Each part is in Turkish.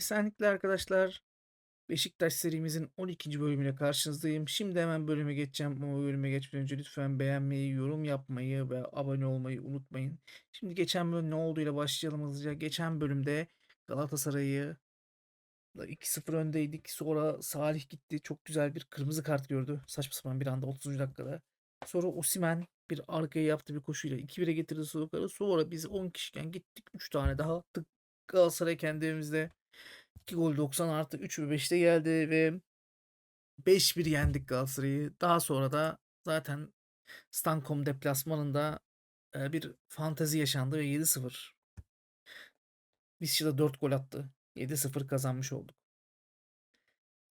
Esenlikle arkadaşlar. Beşiktaş serimizin 12. bölümüyle karşınızdayım. Şimdi hemen bölüme geçeceğim ama bölüme geçmeden önce lütfen beğenmeyi, yorum yapmayı ve abone olmayı unutmayın. Şimdi geçen bölüm ne olduğuyla başlayalım hızlıca. Geçen bölümde Galatasaray'ı 2-0 öndeydik. Sonra Salih gitti. Çok güzel bir kırmızı kart gördü. Saçma sapan bir anda 30. dakikada. Sonra Osimhen bir arkaya yaptı bir koşuyla 2-1'e getirdi Sulukar'ı. Sonra biz 10 kişiken gittik 3 tane daha attık. Galatasaray kendi evimizde 2 gol 90 artı 3 ve 5'te geldi ve 5-1 yendik Galatasaray'ı. Daha sonra da zaten Stankom deplasmanında e, bir fantezi yaşandı ve 7-0. Visca 4 gol attı. 7-0 kazanmış olduk.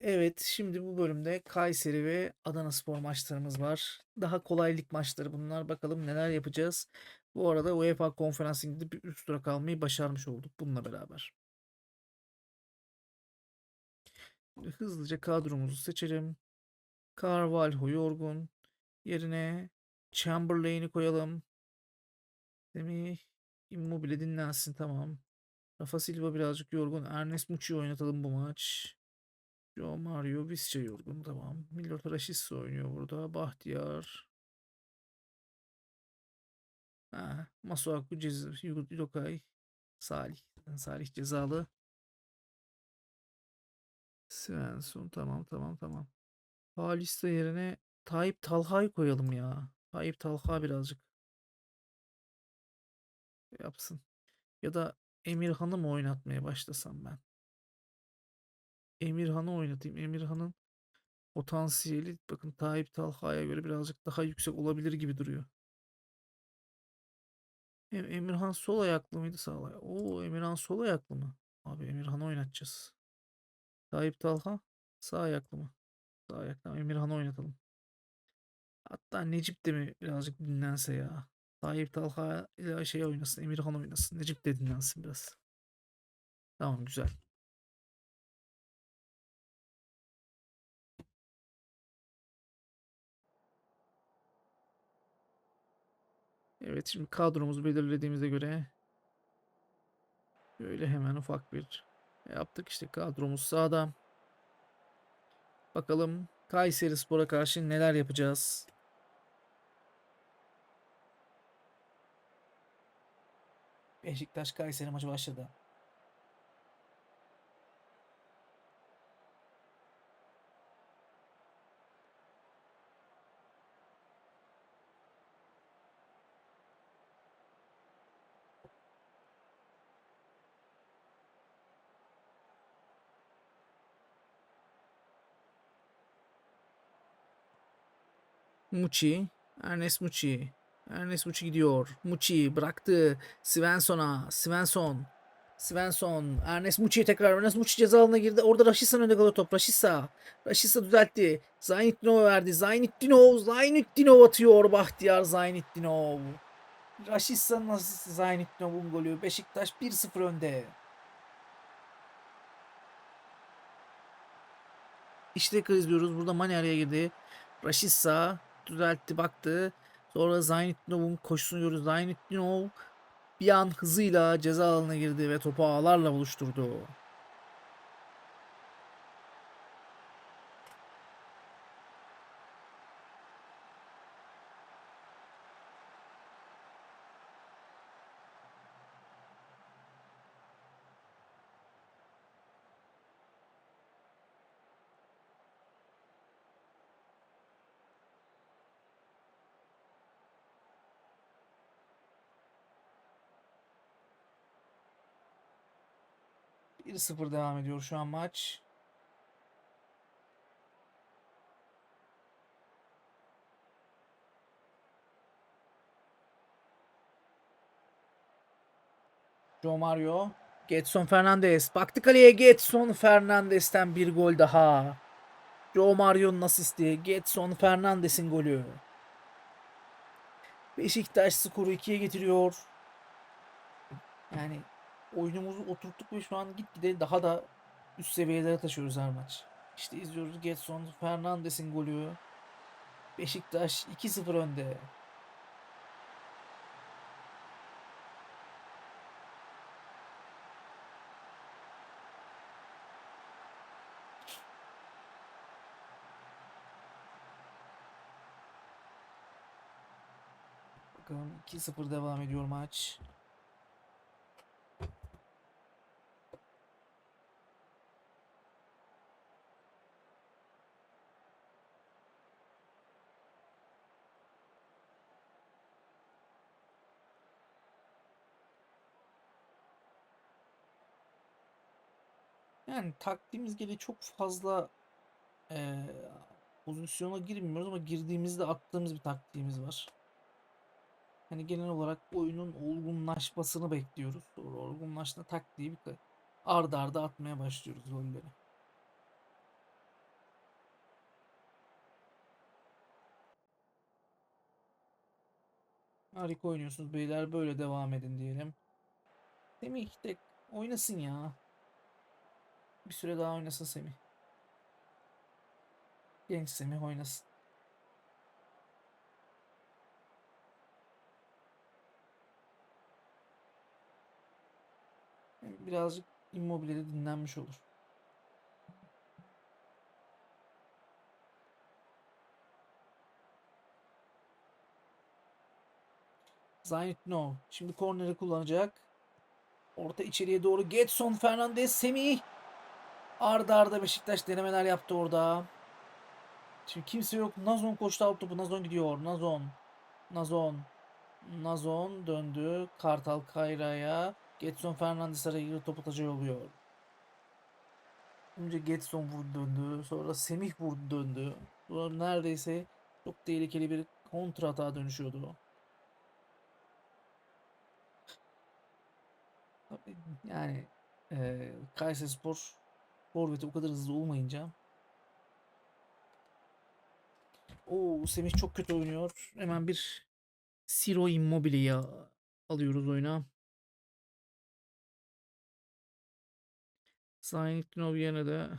Evet, şimdi bu bölümde Kayseri ve Adanaspor maçlarımız var. Daha kolay lig maçları bunlar. Bakalım neler yapacağız. Bu arada UEFA Konferans Ligi'nde bir üst tura kalmayı başarmış olduk bununla beraber. Hızlıca kadromuzu seçelim. Carvalho yorgun. Yerine Chamberlain'i koyalım. Semih Immobile dinlensin tamam. Rafa Silva birazcık yorgun. Ernest Muçi'yi oynatalım bu maç. Joe Mario Visca yorgun tamam. Milot Rashica oynuyor burada. Bahtiyar. Ha, Masuaku ceza, Yudokay. Salih. Salih cezalı. Svensson tamam tamam tamam. Halista yerine Tayyip Talha'yı koyalım ya. Tayyip Talha birazcık yapsın. Ya da Emirhan'ı mı oynatmaya başlasam ben? Emirhan'ı oynatayım. Emirhan'ın potansiyeli bakın Tayyip Talha'ya göre birazcık daha yüksek olabilir gibi duruyor. Em- Emirhan sol ayaklı mıydı sağ ayaklı? Oo Emirhan sol ayaklı mı? Abi Emirhan'ı oynatacağız. Tayyip Talha sağ ayaklı mı? Sağ ayaklı. Emirhan'ı oynatalım. Hatta Necip de mi birazcık dinlense ya? Tayyip Talha ile şey oynasın. Emirhan oynasın. Necip de dinlensin biraz. Tamam güzel. Evet şimdi kadromuzu belirlediğimize göre böyle hemen ufak bir yaptık işte kadromuz sağda. Bakalım Kayseri Spor'a karşı neler yapacağız? Beşiktaş Kayseri maçı başladı. Muçi. Ernest Muçi. Ernest Muçi gidiyor. Muçi bıraktı. Svensson'a. Svensson. Svensson. Ernest Muçi'ye tekrar. Ernest Muçi ceza alanına girdi. Orada Raşisa'nın önünde kalıyor top. Raşisa. Raşisa düzeltti. Zaynitdinov'a verdi. Zaynitdinov. Zaynitdinov atıyor. Bahtiyar Zaynitdinov. Raşisa nasıl Zaynitdinov'un golü. Beşiktaş 1-0 önde. İşte izliyoruz. Burada Mane araya girdi. Raşisa düzeltti baktı. Sonra Zaynetdinov'un koşusunu görüyoruz. Zaynetdinov bir an hızıyla ceza alanına girdi ve topu ağlarla buluşturdu. Bir 0 devam ediyor şu an maç. Joe Mario. Getson Fernandez. Baktı kaleye Getson Fernandez'ten bir gol daha. Joe Mario'nun asisti. Getson Fernandez'in golü. Beşiktaş skoru 2'ye getiriyor. Yani oyunumuzu oturttuk ve şu an gitgide daha da üst seviyelere taşıyoruz her maç. İşte izliyoruz Getson, Fernandes'in golü. Beşiktaş 2-0 önde. Bakalım 2-0 devam ediyor maç. Yani taktiğimiz gereği çok fazla eee, pozisyona girmiyoruz ama girdiğimizde attığımız bir taktiğimiz var. Hani genel olarak oyunun olgunlaşmasını bekliyoruz. Sonra olgunlaştığında taktiği bir arda arda atmaya başlıyoruz golleri. Harika oynuyorsunuz beyler. Böyle devam edin diyelim. Semih tek oynasın ya. Bir süre daha oynasın Semih. Genç Semih oynasın. Birazcık Immobile'de dinlenmiş olur. Zaynetno şimdi korneri kullanacak. Orta içeriye doğru Getson Fernandez Semih. Arda arda Beşiktaş denemeler yaptı orada. Şimdi kimse yok. Nazon koştu alt topu. Nazon gidiyor. Nazon. Nazon. Nazon döndü. Kartal Kayra'ya. Getson Fernandes araya girdi. Topu taca yolluyor. Önce Getson vurdu döndü. Sonra Semih vurdu döndü. Sonra neredeyse çok tehlikeli bir kontra atağa dönüşüyordu. Yani eee Kayserispor forveti o kadar hızlı olmayınca o Semih çok kötü oynuyor. Hemen bir Ciro Immobile'yi alıyoruz oyuna. Zaynettinov yerine de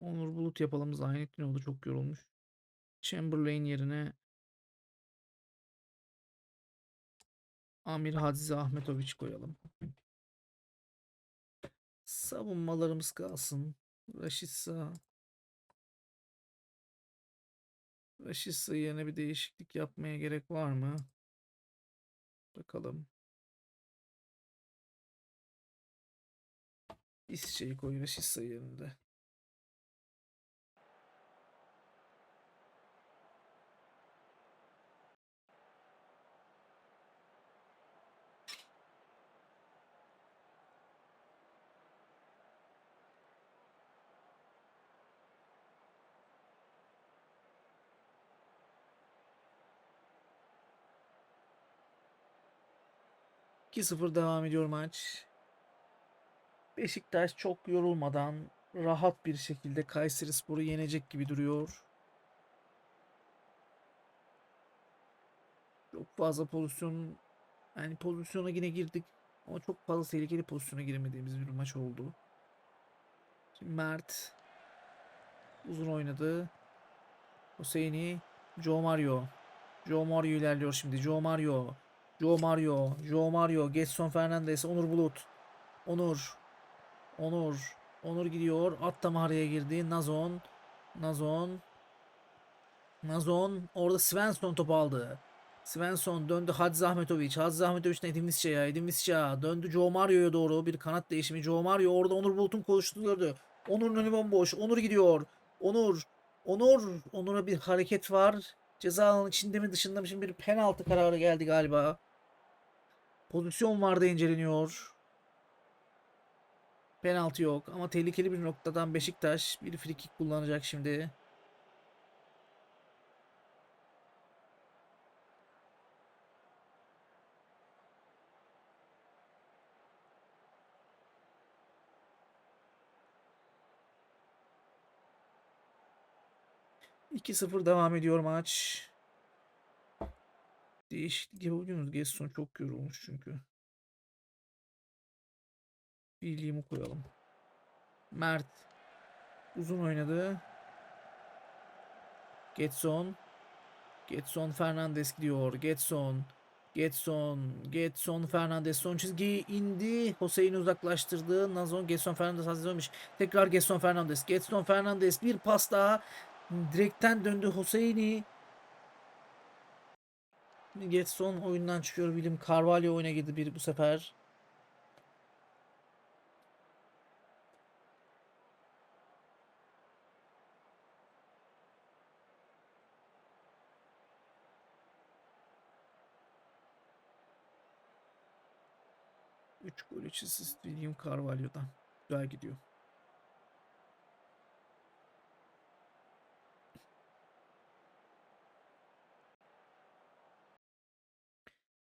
Onur Bulut yapalım. Zaynettinov da çok yorulmuş. Chamberlain yerine Amir Hadzi Ahmetoviç koyalım. Savunmalarımız kalsın. Raşitsa Raşitsa yerine bir değişiklik yapmaya gerek var mı? Bakalım. İsçe'yi koy Raşitsa yerinde. İki 0 devam ediyor maç. Beşiktaş çok yorulmadan rahat bir şekilde Kayserispor'u yenecek gibi duruyor. Çok fazla pozisyon yani pozisyona yine girdik ama çok fazla tehlikeli pozisyona giremediğimiz bir maç oldu. Şimdi Mert uzun oynadı. Hüseyin'i Joe Mario. Joe Mario ilerliyor şimdi. Joe Mario. Joe Mario. Joe Mario. Getson Fernandez. Onur Bulut. Onur. Onur. Onur gidiyor. At da girdi. Nazon. Nazon. Nazon. Orada Svensson topu aldı. Svensson döndü Hadzi Ahmetoviç. Hadzi Ahmetoviç'ten Edin Visca'ya. Edin Visca döndü Joe Mario'ya doğru. Bir kanat değişimi. Joe Mario orada Onur Bulut'un koştuğunu gördü. Onur'un önü bomboş. Onur gidiyor. Onur. Onur. Onur'a bir hareket var. Ceza alanının içinde mi dışında mı? Şimdi bir penaltı kararı geldi galiba. Pozisyon vardı inceleniyor. Penaltı yok ama tehlikeli bir noktadan Beşiktaş bir frikik kullanacak şimdi. İki 0 devam ediyor maç. Değişiklik yapabiliyorsunuz. Gerson çok yorulmuş çünkü. Birliğimi koyalım. Mert uzun oynadı. Getson. Getson Fernandes gidiyor. Getson. Getson. Getson Fernandes son çizgiyi indi. Hüseyin uzaklaştırdı. Nazon Getson Fernandes hazırlamış. Tekrar Getson Fernandes. Getson Fernandes bir pas daha. Direkten döndü Hosseini. Getson oyundan çıkıyor. William Carvalho oyuna girdi bir bu sefer. Üç gol 3 asist William Carvalho'dan. Güzel gidiyor.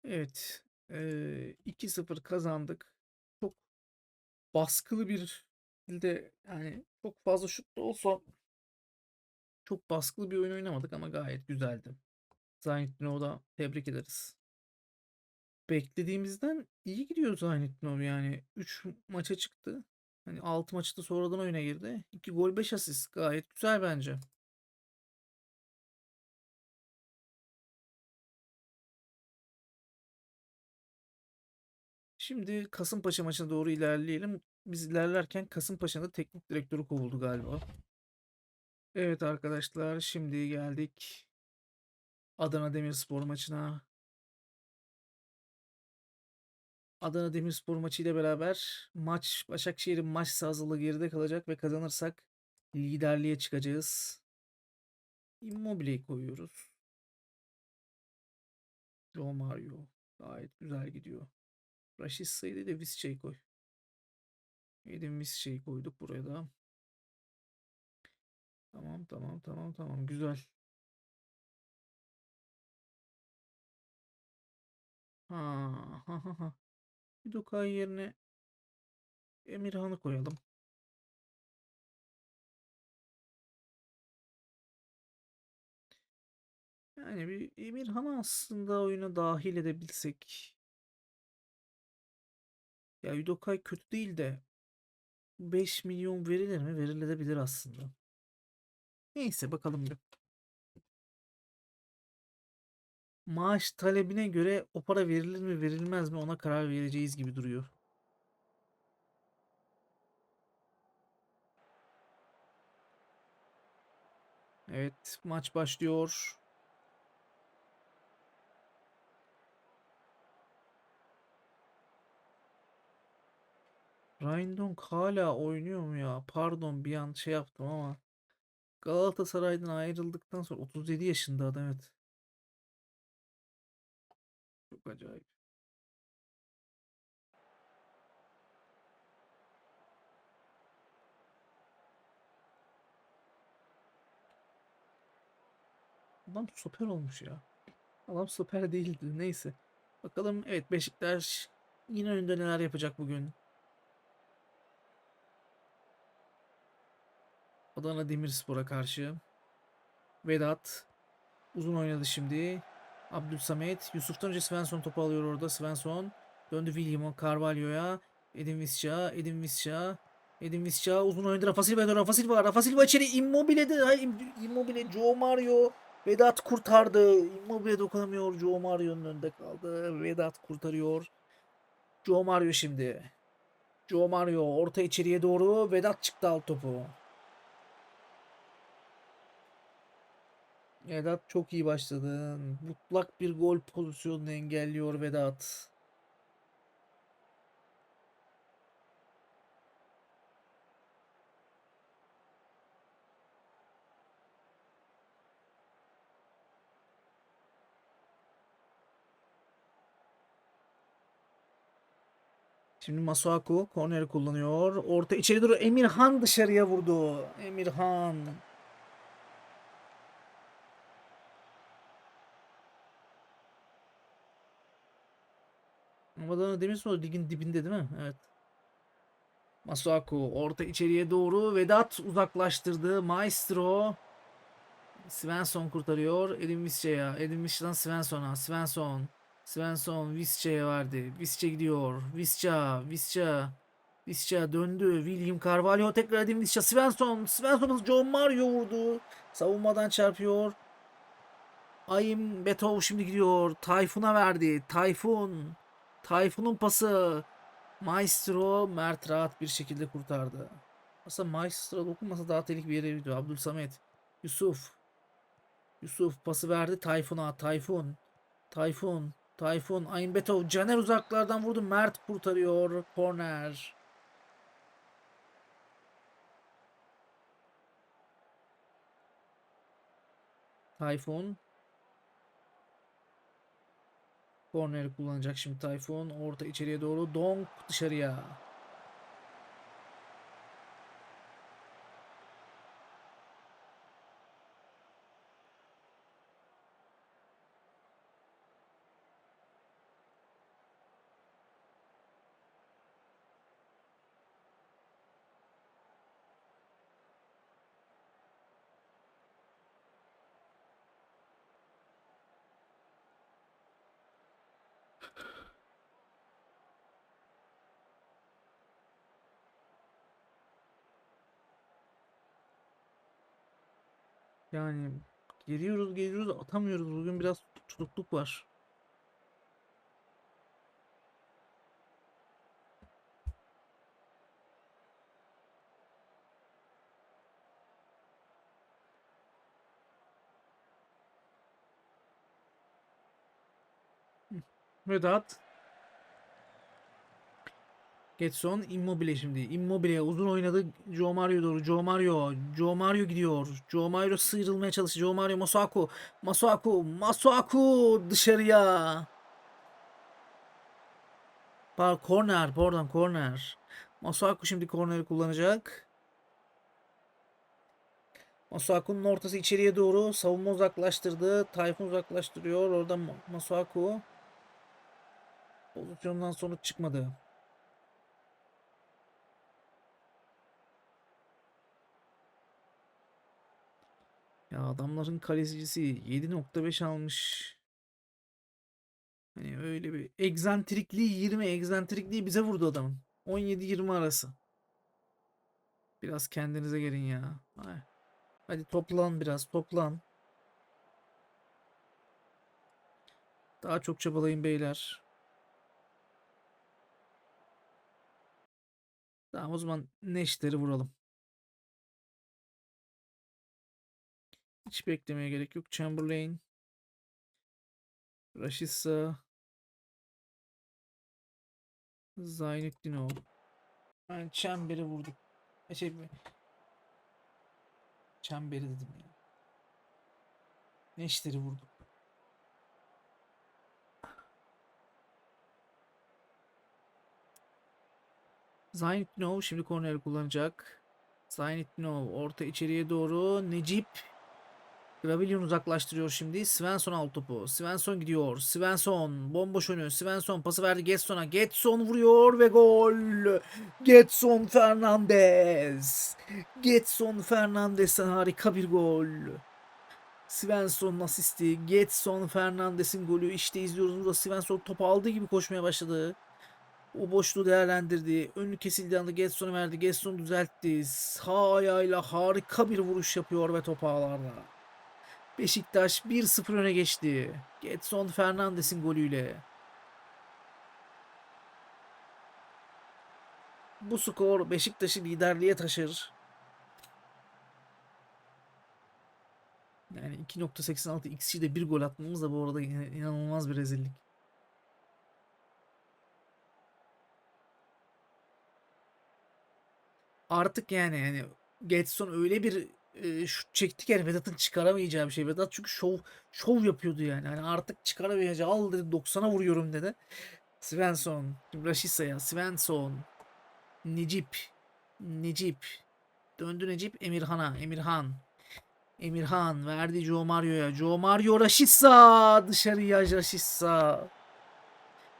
Evet. eee 2-0 kazandık. Çok baskılı bir şekilde yani çok fazla şut da olsa çok baskılı bir oyun oynamadık ama gayet güzeldi. Zaynettin'i da tebrik ederiz. Beklediğimizden iyi gidiyor Zaynettin yani 3 maça çıktı. Hani 6 maçta sonradan oyuna girdi. 2 gol 5 asist gayet güzel bence. Şimdi Kasımpaşa maçına doğru ilerleyelim. Biz ilerlerken Kasımpaşa'nın teknik direktörü kovuldu galiba. Evet arkadaşlar şimdi geldik Adana Demirspor maçına. Adana Demirspor maçı ile beraber maç Başakşehir'in maç sahasında geride kalacak ve kazanırsak liderliğe çıkacağız. Immobile'yi koyuyoruz. Joe Mario gayet güzel gidiyor. Raşit Sayı'da da Visca'yı koy. Edin Visca'yı koyduk buraya da. Tamam tamam tamam tamam güzel. Ha ha ha ha. Yudokai yerine Emirhan'ı koyalım. Yani bir Emirhan'ı aslında oyuna dahil edebilsek. Ya Yudokai kötü değil de 5 milyon verilir mi? Verilebilir aslında. Neyse bakalım bir. Maaş talebine göre o para verilir mi verilmez mi ona karar vereceğiz gibi duruyor. Evet maç başlıyor. Rindonk hala oynuyor mu ya? Pardon bir an şey yaptım ama. Galatasaray'dan ayrıldıktan sonra 37 yaşında adam evet. Çok acayip. Adam stoper olmuş ya. Adam stoper değildi. Neyse. Bakalım evet Beşiktaş yine önünde neler yapacak bugün. Adana Demirspor'a karşı. Vedat. Uzun oynadı şimdi. Abdülsamet. Yusuf'tan önce Svensson topu alıyor orada. Svensson. Döndü William'a. Carvalho'ya. Edin Visca. Edin Visca. Edin Visca. Uzun oynadı. Rafa Silva. Rafa Silva. Rafa Silva içeri. Immobile'de. Hayır, Immobile. Joe Mario. Vedat kurtardı. Immobile dokunamıyor. Joe Mario'nun önünde kaldı. Vedat kurtarıyor. Joe Mario şimdi. Joe Mario orta içeriye doğru. Vedat çıktı alt topu. Vedat çok iyi başladı. Mutlak bir gol pozisyonunu engelliyor Vedat. Şimdi Masuaku korneri kullanıyor. Orta içeri doğru Emirhan dışarıya vurdu. Emirhan. Adana Demirspor ligin dibinde değil mi? Evet. Masuaku orta içeriye doğru Vedat uzaklaştırdı. Maestro Svensson kurtarıyor. Edin Visca'ya. Edin Visca'dan Svensson'a. Svensson. Svensson Visca'ya verdi. Visca gidiyor. Visca. Visca. Visca döndü. William Carvalho tekrar Edin Visca. Svensson. Svensson John Mario vurdu. Savunmadan çarpıyor. Ayım Betov şimdi gidiyor. Tayfun'a verdi. Tayfun. Tayfun'un pası. Maestro Mert rahat bir şekilde kurtardı. Aslında Maestro dokunmasa daha tehlikeli bir yere gidiyor. Abdülsamet. Yusuf. Yusuf pası verdi Tayfun'a. Tayfun. Tayfun. Tayfun. Aynbetov. Caner uzaklardan vurdu. Mert kurtarıyor. Korner. Tayfun. Korneri kullanacak şimdi Tayfun. Orta içeriye doğru. Donk dışarıya. Yani geliyoruz geliyoruz atamıyoruz. Bugün biraz tutukluk var. Vedat. Getson Immobile şimdi. Immobile uzun oynadı. Joe Mario doğru. Joe Mario. Joe Mario gidiyor. Joe Mario sıyrılmaya çalışıyor. Joe Mario Masuaku. Masuaku. Masuaku dışarıya. Par corner. Pardon corner. Masuaku şimdi corneri kullanacak. Masuaku'nun ortası içeriye doğru. Savunma uzaklaştırdı. Tayfun uzaklaştırıyor. Orada Ma- Masuaku. Pozisyondan sonuç çıkmadı. Ya adamların kalecisi 7.5 almış. Hani öyle bir egzantrikliği 20 egzantrikliği bize vurdu adamın. 17-20 arası. Biraz kendinize gelin ya. Ay. Hadi toplan biraz toplan. Daha çok çabalayın beyler. Tamam o zaman neşteri vuralım. Hiç beklemeye gerek yok. Chamberlain. Rashica. Zaynettinov. Ben çemberi vurduk. E Şey, çemberi dedim ya. Neşteri vurduk. Zaynettinov şimdi korneri kullanacak. Zaynettinov orta içeriye doğru. Necip Gravilion uzaklaştırıyor şimdi. Svensson alt topu. Svensson gidiyor. Svensson bomboş önü. Svensson pası verdi Getson'a. Getson vuruyor ve gol. Getson Fernandez. Getson Fernandez'den harika bir gol. Svensson'un asisti. Getson Fernandez'in golü. İşte izliyoruz burada. Svensson topu aldığı gibi koşmaya başladı. O boşluğu değerlendirdi. Önü kesildiği anda Getson'u verdi. Getson düzeltti. Sağ ayağıyla harika bir vuruş yapıyor ve top ağlarda. Beşiktaş 1-0 öne geçti. Getson Fernandes'in golüyle. Bu skor Beşiktaş'ı liderliğe taşır. Yani 2.86 xG'de bir gol atmamız da bu arada inanılmaz bir rezillik. Artık yani yani Getson öyle bir e, şut çekti ki yani Vedat'ın çıkaramayacağı bir şey. Vedat çünkü şov şov yapıyordu yani. Hani artık çıkaramayacağı al dedi 90'a vuruyorum dedi. Svensson, Rashisa'ya, Svensson, Necip, Necip, döndü Necip Emirhan'a, Emirhan, Emirhan verdi Joe Mario'ya, Joe Mario Rashica dışarıya Rashica.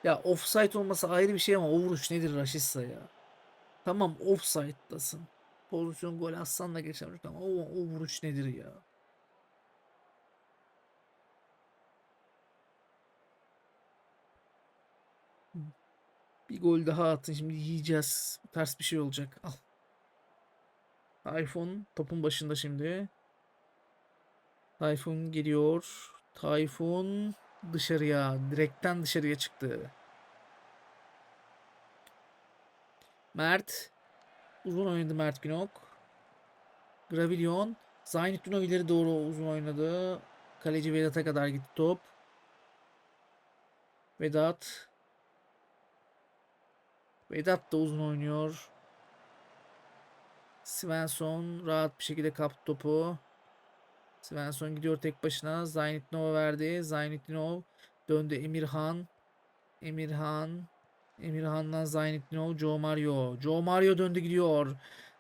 Ya offside olması ayrı bir şey ama o vuruş nedir Rashica ya? Tamam offside'dasın. Pozisyon gol atsan da geçer ama o, o vuruş nedir ya? Bir gol daha atın şimdi yiyeceğiz. Ters bir şey olacak. Al. Tayfun topun başında şimdi. Tayfun geliyor. Tayfun dışarıya, direkten dışarıya çıktı. Mert. Uzun oynadı Mert Günok. Gravillon. Zaynettinov ileri doğru uzun oynadı. Kaleci Vedat'a kadar gitti top. Vedat. Vedat da uzun oynuyor. Svensson rahat bir şekilde kaptı topu. Svensson gidiyor tek başına. Zaynettinov'a verdi. Zaynettinov döndü Emirhan. Emirhan. Emirhan'dan Zaynettinov. Joe Mario. Joe Mario döndü gidiyor.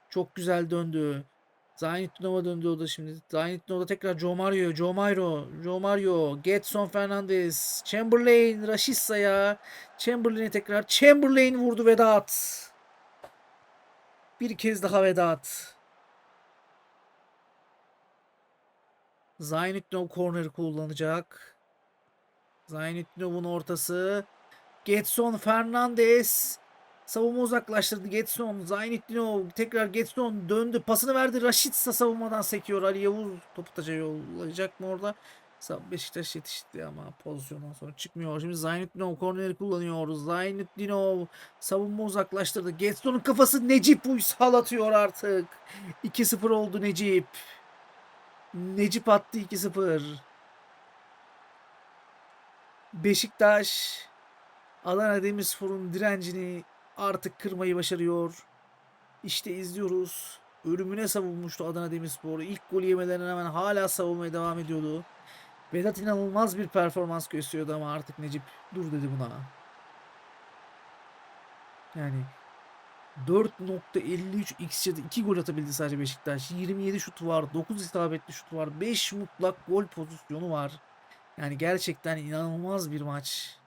Çok güzel döndü. Zaynettinov'a döndü o da şimdi. Zaynettinov'da tekrar Joe Mario. Joe Mario. Joe Mario. Getson Fernandez. Chamberlain. Rashissa'ya. Chamberlain'e tekrar. Chamberlain vurdu Vedat. Bir kez daha Vedat. Zaynettinov corner kullanacak. Zaynettinov'un ortası. Getson Fernandez. Savunma uzaklaştırdı Getson. Zaynettinov tekrar Getson döndü. Pasını verdi. Raşitsa savunmadan sekiyor. Ali Yavuz topu taca yollayacak mı orada? Beşiktaş yetişti ama pozisyondan sonra çıkmıyor. Şimdi Zaynettinov korneri kullanıyor. Zaynettinov savunma uzaklaştırdı. Getson'un kafası Necip Uysal atıyor artık. 2-0 oldu Necip. Necip attı 2-0. Beşiktaş Adana Demirspor'un direncini artık kırmayı başarıyor. İşte izliyoruz. Ölümüne savunmuştu Adana Demirspor. İlk golü yemelerine rağmen hala savunmaya devam ediyordu. Vedat inanılmaz bir performans gösteriyordu ama artık Necip dur dedi buna. Yani 4.53 xG'de 2 gol atabildi sadece Beşiktaş. 27 şut var, 9 isabetli şut var, 5 mutlak gol pozisyonu var. Yani gerçekten inanılmaz bir maç.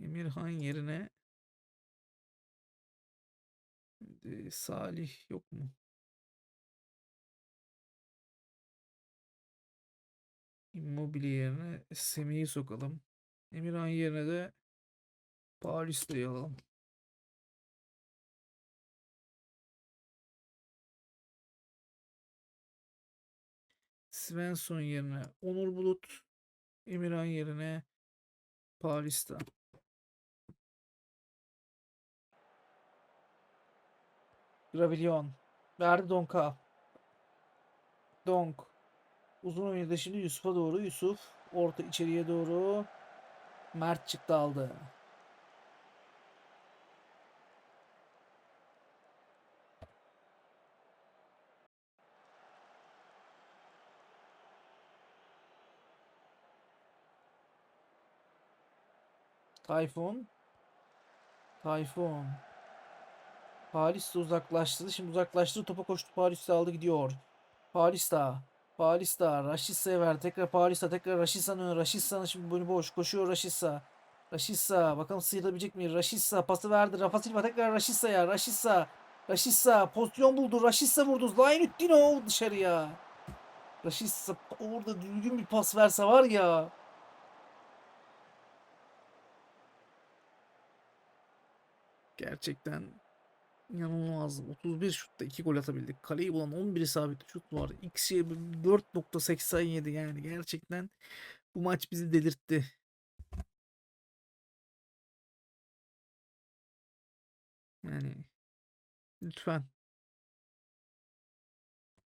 Emirhan yerine Salih yok mu? Immobile yerine Semih'i sokalım. Emirhan yerine de Paulista'yı alalım. Svensson yerine Onur Bulut. Emirhan yerine Paulista. Gravillon. Verdi Donk'a. Donk. Uzun oynadı şimdi Yusuf'a doğru. Yusuf. Orta içeriye doğru. Mert çıktı aldı. Tayfun. Tayfun. Paris de uzaklaştırdı. Şimdi uzaklaştırdı. Topa koştu. Paris de aldı gidiyor. Paris da. Paris da. Raşitsa'ya verdi. Tekrar Paris'a. Tekrar Raşitsa'nın. Raşitsa'nın şimdi bunu boş. Koşuyor Raşitsa. Raşitsa. Bakalım sıyırabilecek mi? Raşitsa pası verdi. Rafa Silva tekrar Raşitsa'ya. Raşitsa. Raşitsa. Pozisyon buldu. Raşitsa vurdu. Zainuddinov dışarıya. Raşitsa orada düzgün bir pas verse var ya. Gerçekten inanılmaz. 31 şutta 2 gol atabildik. Kaleyi bulan 11 isabetli şut var. XG 4.87 yani gerçekten bu maç bizi delirtti. Yani lütfen.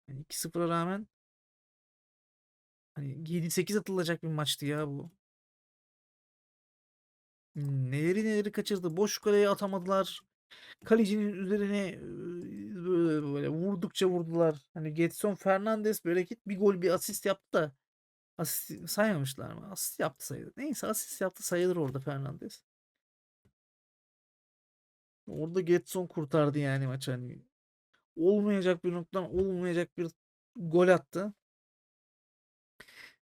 Yani 2-0'a rağmen hani 7-8 atılacak bir maçtı ya bu. Neleri neleri kaçırdı. Boş kaleye atamadılar. Kalecinin üzerine böyle, böyle vurdukça vurdular. Hani Getson Fernandes böyle git bir gol bir asist yaptı da asist saymamışlar mı? Asist yaptı sayılır. Neyse asist yaptı sayılır orada Fernandes. Orada Getson kurtardı yani maçı hani. Olmayacak bir noktadan olmayacak bir gol attı.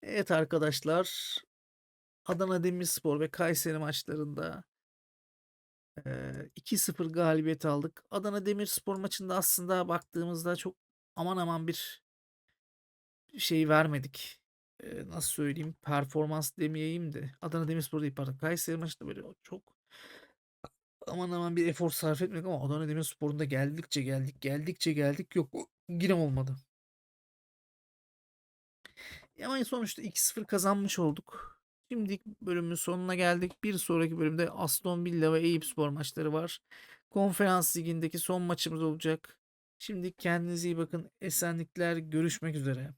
Evet arkadaşlar. Adana Demirspor ve Kayseri maçlarında eee, 2-0 galibiyet aldık. Adana Demirspor maçında aslında baktığımızda çok aman aman bir şey vermedik. Nasıl söyleyeyim? Performans demeyeyim de. Adana Demirspor değil pardon. Kayseri maçında böyle çok aman aman bir efor sarf etmedik ama Adana Demirspor'un da geldikçe geldik geldikçe geldik yok yine olmadı. Ama sonuçta 2-0 kazanmış olduk. Şimdilik bölümün sonuna geldik. Bir sonraki bölümde Aston Villa ve Eyüpspor maçları var. Konferans ligindeki son maçımız olacak. Şimdi kendinize iyi bakın. Esenlikler. Görüşmek üzere.